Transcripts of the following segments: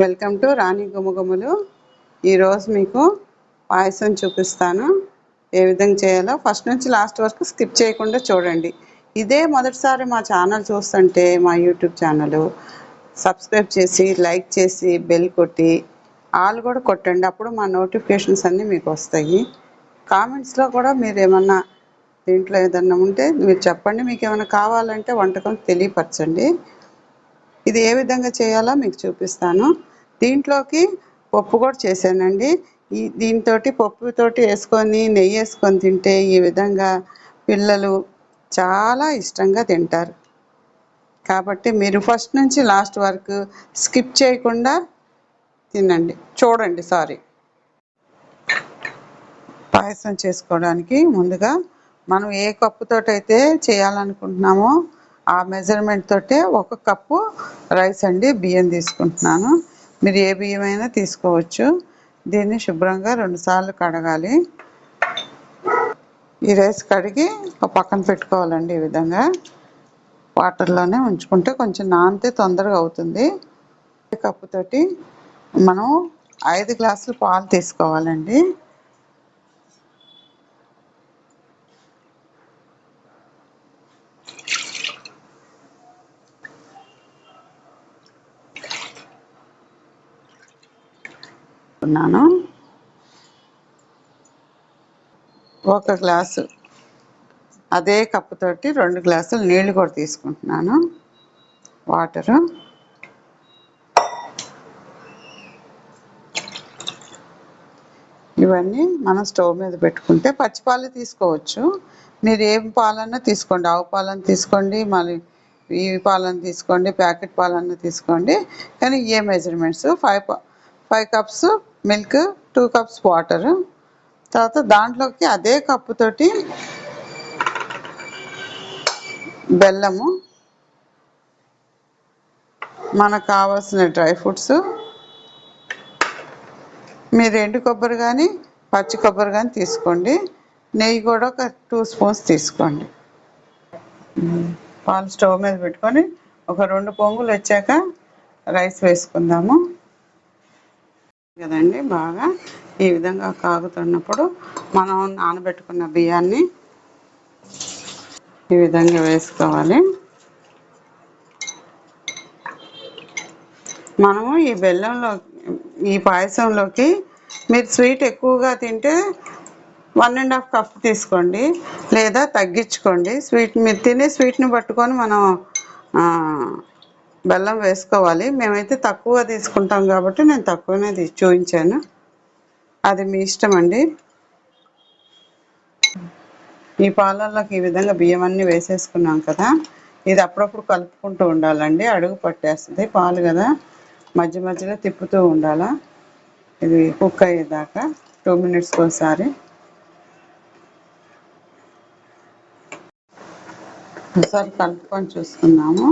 Welcome to రాణి గుమగుమలు. ఈరోజు మీకు పాయసం చూపిస్తాను. ఏ విధంగా చేయాలో ఫస్ట్ నుంచి లాస్ట్ వరకు స్కిప్ చేయకుండా చూడండి. ఇదే మొదటిసారి మా ఛానల్ చూస్తుంటే మా యూట్యూబ్ ఛానల్ సబ్స్క్రైబ్ చేసి లైక్ చేసి బెల్ కొట్టి ఆల్ కూడా కొట్టండి. అప్పుడు మా నోటిఫికేషన్స్ అన్నీ మీకు వస్తాయి. కామెంట్స్లో కూడా మీరు ఏమన్నా దీంట్లో ఏదన్నా ఉంటే మీరు చెప్పండి. మీకు ఏమైనా కావాలంటే వంటకం తెలియపరచండి. ఇది ఏ విధంగా చేయాలో మీకు చూపిస్తాను. దీంట్లోకి పప్పు కూడా చేశానండి. ఈ దీంతో పప్పుతోటి వేసుకొని నెయ్యి వేసుకొని తింటే ఈ విధంగా పిల్లలు చాలా ఇష్టంగా తింటారు. కాబట్టి మీరు ఫస్ట్ నుంచి లాస్ట్ వరకు స్కిప్ చేయకుండా తినండి. చూడండి సారీ. పాయసం చేసుకోవడానికి ముందుగా మనం ఏ కప్పుతోటైతే చేయాలనుకుంటున్నామో ఆ మెజర్మెంట్ తోటే ఒక కప్పు రైస్ అండి బియ్యం తీసుకుంటున్నాను. మీరు ఏ బియ్యమైనా తీసుకోవచ్చు. దీన్ని శుభ్రంగా రెండుసార్లు కడగాలి. ఈ రైస్ కడిగి ఒక పక్కన పెట్టుకోవాలండి ఈ విధంగా. వాటర్లోనే ఉంచుకుంటే కొంచెం నానితే తొందరగా అవుతుంది. కప్పుతోటి మనం ఐదు గ్లాసులు పాలు తీసుకోవాలండి. ఉన్నాను ఒక గ్లాసు అదే కప్పుతోటి రెండు గ్లాసులు నీళ్ళు కూడా తీసుకుంటున్నాను. వాటరు. ఇవన్నీ మనం స్టవ్ మీద పెట్టుకుంటే పచ్చిపాలు తీసుకోవచ్చు. మీరు ఏం పాలన్నా తీసుకోండి. ఆవు పాలన్నా తీసుకోండి మళ్ళీ ఈ పాలన్నా తీసుకోండి ప్యాకెట్ పాలన్నా తీసుకోండి. కానీ ఏ measurements? Five five cups milk two cups water. తర్వాత దాంట్లోకి అదే కప్పుతోటి బెల్లము మనకు కావాల్సిన డ్రై ఫ్రూట్స్. మీరు ఎండు కొబ్బరి కానీ పచ్చి కొబ్బరి కానీ తీసుకోండి. నెయ్యి కూడా ఒక టూ స్పూన్స్ తీసుకోండి. పాలు స్టవ్ మీద పెట్టుకొని ఒక రెండు పొంగులు వచ్చాక రైస్ వేసుకుందాము. కదండి బాగా. ఈ విధంగా కాగుతున్నప్పుడు మనం నానబెట్టుకున్న బియ్యాన్ని ఈ విధంగా వేసుకోవాలి. మనము ఈ బెల్లంలో ఈ పాయసంలోకి మీరు స్వీట్ ఎక్కువగా తింటే వన్ అండ్ హాఫ్ కప్ తీసుకోండి లేదా తగ్గించుకోండి. స్వీట్ మీరు తినే స్వీట్ని పట్టుకొని మనం బెల్లం వేసుకోవాలి. మేమైతే తక్కువ తీసుకుంటాం కాబట్టి నేను తక్కువనే చూపించాను అది మీ ఇష్టం అండి. ఈ పాలల్లోకి ఈ విధంగా బియ్యం అన్నీ వేసేసుకున్నాం కదా. ఇది అప్పుడప్పుడు కలుపుకుంటూ ఉండాలండి. అడుగు పట్టేస్తుంది పాలు కదా. మధ్య మధ్యలో తిప్పుతూ ఉండాలా. ఇది కుక్ అయ్యేదాకా టూ మినిట్స్కి ఒకసారి. ఒకసారి కలుపుకొని చూసుకున్నాము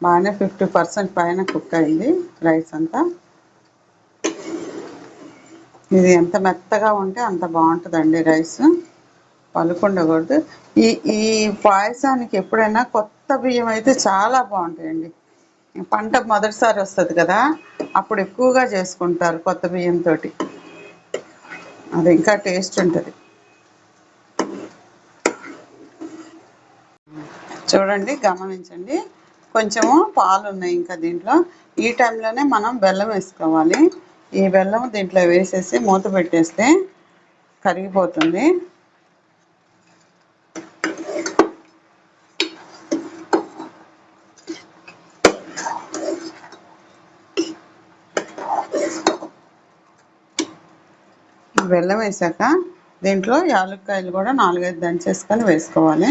బాగానే ఫిఫ్టీ పర్సెంట్ పైన కుక్ అయింది రైస్ అంతా. ఇది ఎంత మెత్తగా ఉంటే అంత బాగుంటుందండి రైస్. పలుకుండకూడదు. ఈ ఈ పాయసానికి ఎప్పుడైనా కొత్త బియ్యం అయితే చాలా బాగుంటాయండి. పంట మొదటిసారి వస్తుంది కదా అప్పుడు ఎక్కువగా చేసుకుంటారు కొత్త బియ్యంతో అది ఇంకా టేస్ట్ ఉంటుంది. చూడండి గమనించండి. కొంచెము పాలు ఉన్నాయి ఇంకా దీంట్లో. ఈ టైంలోనే మనం బెల్లం వేసుకోవాలి. ఈ బెల్లం దీంట్లో వేసేసి మూత పెట్టేస్తే కరిగిపోతుంది. బెల్లం వేసాక దీంట్లో యాలక్కాయలు కూడా నాలుగైదు దంచేసుకొని వేసుకోవాలి.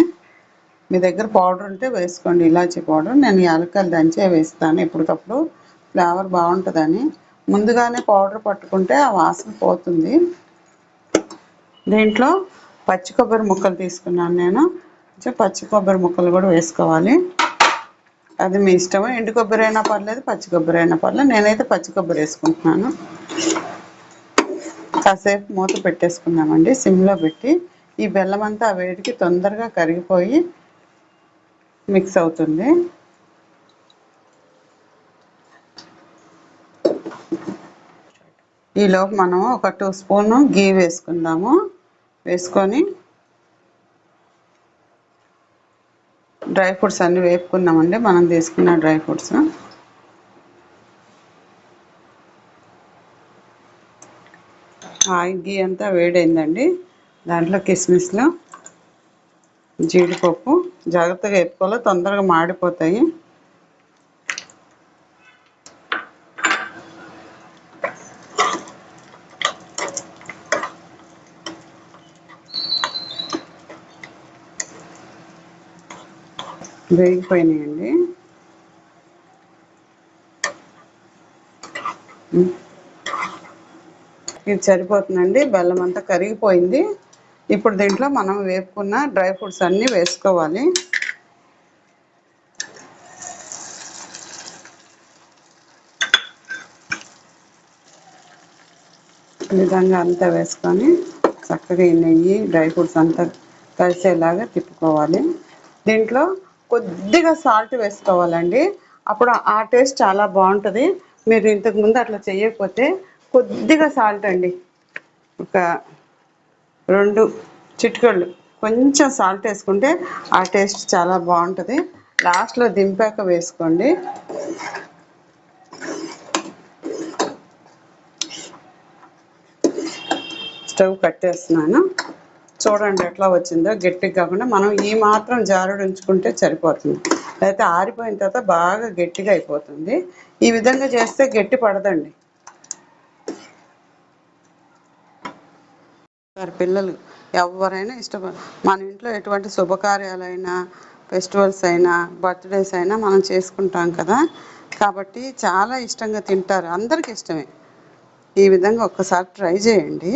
మీ దగ్గర పౌడర్ ఉంటే వేసుకోండి ఇలాచీ పౌడర్. నేను యాలకలు దంచే వేస్తాను ఎప్పటికప్పుడు. ఫ్లేవర్ బాగుంటుందని. ముందుగానే పౌడర్ పట్టుకుంటే ఆ వాసన పోతుంది. దీంట్లో పచ్చి కొబ్బరి ముక్కలు తీసుకున్నాను నేను. కొంచెం పచ్చి కొబ్బరి ముక్కలు కూడా వేసుకోవాలి. అది మీ ఇష్టం ఎండు కొబ్బరి అయినా పర్లేదు పచ్చి కొబ్బరి అయినా పర్లేదు. నేనైతే పచ్చి కొబ్బరి వేసుకుంటున్నాను. కాసేపు మూత పెట్టేసుకున్నామండి సిమ్లో పెట్టి. ఈ బెల్లం అంతా వేడికి తొందరగా కరిగిపోయి మిక్స్ అవుతుంది. ఈలోపు మనం ఒక టూ స్పూన్ గీ వేసుకుందాము. వేసుకొని డ్రై ఫ్రూట్స్ అన్నీ వేపుకున్నామండి మనం తీసుకున్న డ్రై ఫ్రూట్స్. ఆయిల్ గీ అంతా వేడైందండి. దాంట్లో కిస్మిస్లో జీడిపప్పు జాగ్రత్తగా వేపుకోవాలి? తొందరగా మాడిపోతాయి. వేగిపోయినాయండి. ఇది సరిపోతుందండి. బెల్లం అంతా కరిగిపోయింది. ఇప్పుడు దీంట్లో మనం వేపుకున్న డ్రై ఫ్రూట్స్ అన్నీ వేసుకోవాలి. ఈ విధంగా అంతా వేసుకొని చక్కగా ఈ నెయ్యి డ్రై ఫ్రూట్స్ అంతా కలిసేలాగా తిప్పుకోవాలి. దీంట్లో కొద్దిగా సాల్ట్ వేసుకోవాలండి. అప్పుడు ఆ టేస్ట్ చాలా బాగుంటుంది. మీరు ఇంతకు ముందు అట్లా చేయకపోతే కొద్దిగా సాల్ట్ అండి. ఒక రెండు చిటికళ్ళు. కొంచెం సాల్ట్ వేసుకుంటే ఆ టేస్ట్ చాలా బాగుంటుంది. లాస్ట్లో దింపాక వేసుకోండి. స్టవ్ కట్టేస్తున్నాను. చూడండి ఎట్లా వచ్చిందో. గట్టిగా కాకుండా మనం ఈ మాత్రం జారుడు ఉంచుకుంటే సరిపోతుంది. లేకపోతే ఆరిపోయిన తర్వాత బాగా గట్టిగా అయిపోతుంది. ఈ విధంగా చేస్తే గట్టి పడదండి. వారి పిల్లలు. ఎవరైనా ఇష్టపడ మన ఇంట్లో ఎటువంటి శుభకార్యాలైనా ఫెస్టివల్స్ అయినా బర్త్డేస్ అయినా మనం చేసుకుంటాం కదా. కాబట్టి చాలా ఇష్టంగా తింటారు. అందరికి ఇష్టమే. ఈ విధంగా ఒక్కసారి ట్రై చేయండి.